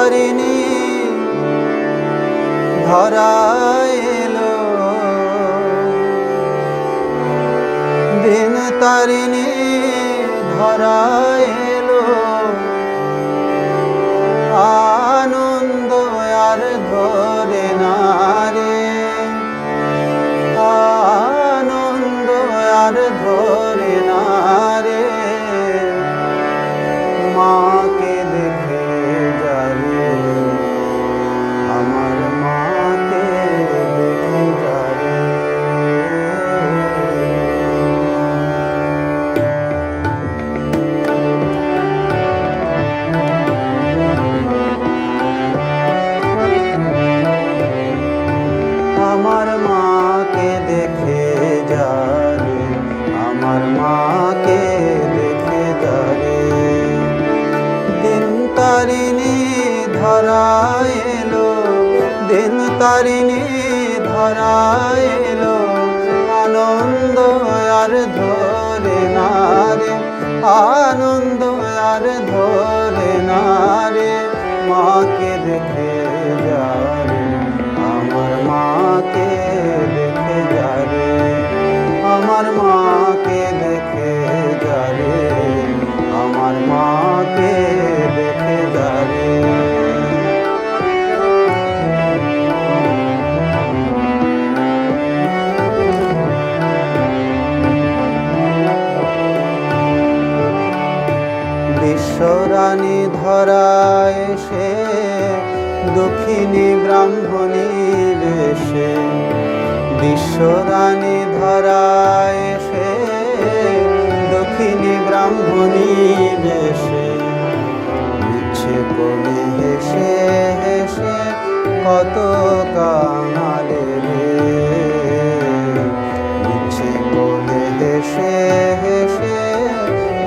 তারিণী ধরা এলো। দিন তারিণী ধরা এলো। তারিণী ধরা এলো, দিন তারিণী ধরা আনন্দ আর ধরে না রে, আনন্দ আর ধরে না রে। মাকে দেখে যারে আমার মাকে দেখে যারে আমার মাকে দক্ষিণী ব্রাহ্মণী বেশে বিশ্বরানী ধরায় সে দক্ষিণী ব্রাহ্মণী বেশে ইচ্ছে করে হেসে হেসে কত রে। ইচ্ছে করে হেসে হেসে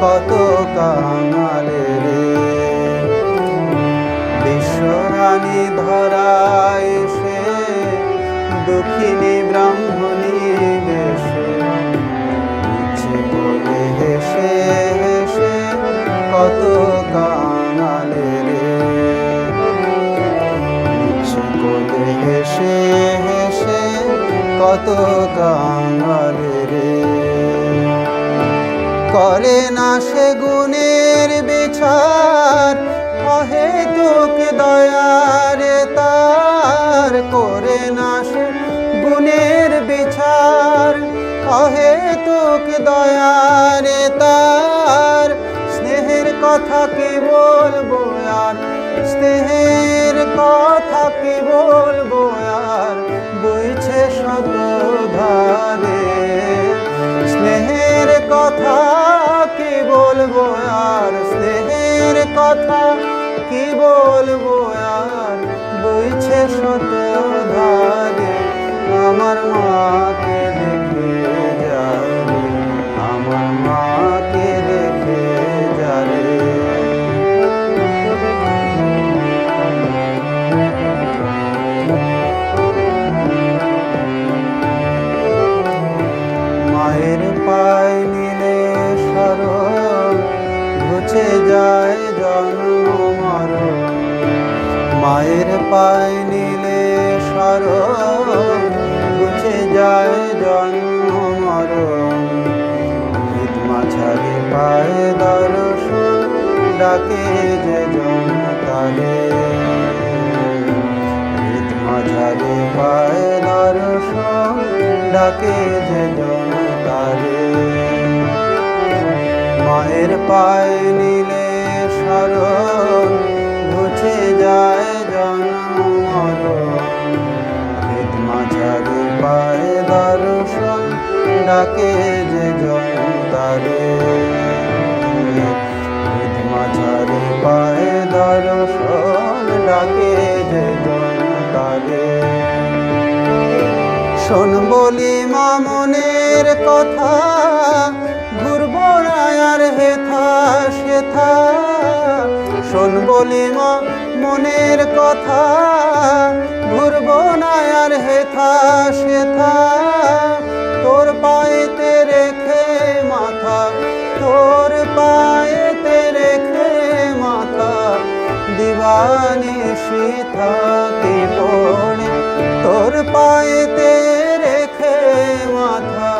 কত কাঙালে কত কাঙালে রে করে হেসে হেসে কত কাঙালে রে করে না সে গুণের বিচার, অহেতুক দয়ারে তার। করে না সে গুণের বিচার, অহেতুক দয়ারে তার। কথা কি বলব আর? স্নেহের কথা কি বলব আর? বইছে শত ধারে। স্নেহের কথা কি বলব আর? স্নেহের কথা কি বলব আর? বইছে শত জন্ম মায়ের পায় নিলে সরল ঘুচে যায় জন্ম মরণ ভিত মাঝারি পায় ডাকে যে জন তারে ভিত মাঝারি পায় দর্শন ডাকে যে জন তারে মায়ের পায় নিলে সরণ ঘুচে যায় জন্ম মরণ পায়ে দর্শন, ডাকে যে জন তারে ভেদ মাঝারি পায়ে দর্শন, ডাকে যে জন তারে শোন বলি মামনের কথা, ঘুরবো আর হেথা, সেথা। শোন বলি মা, মনের কথা। ঘুরব না আর হেথা সেথা। তোর পায়েতে রেখে মাথা, তোর পায়েতে রেখে মাথা। দিবানি থাকি পড়ে তোর পায়েতে রেখে মাথা।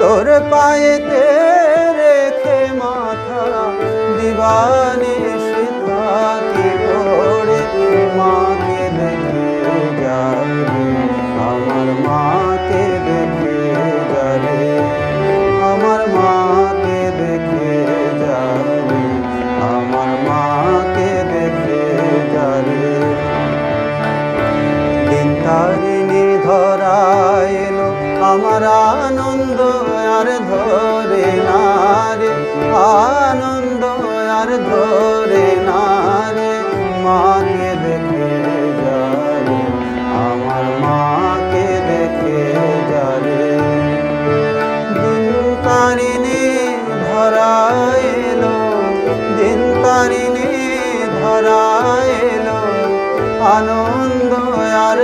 তোর পায়েতে রেখে মাথা, দিবা আনন্দ আর ধরে নারে আনন্দ আর ধরে নারে মাকে দেখে যারে আমার মাকে দেখে যারে দিন তারিণে ধরা এলো, দিন তারিণে ধরা এলো, আনন্দ আর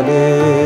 Hare.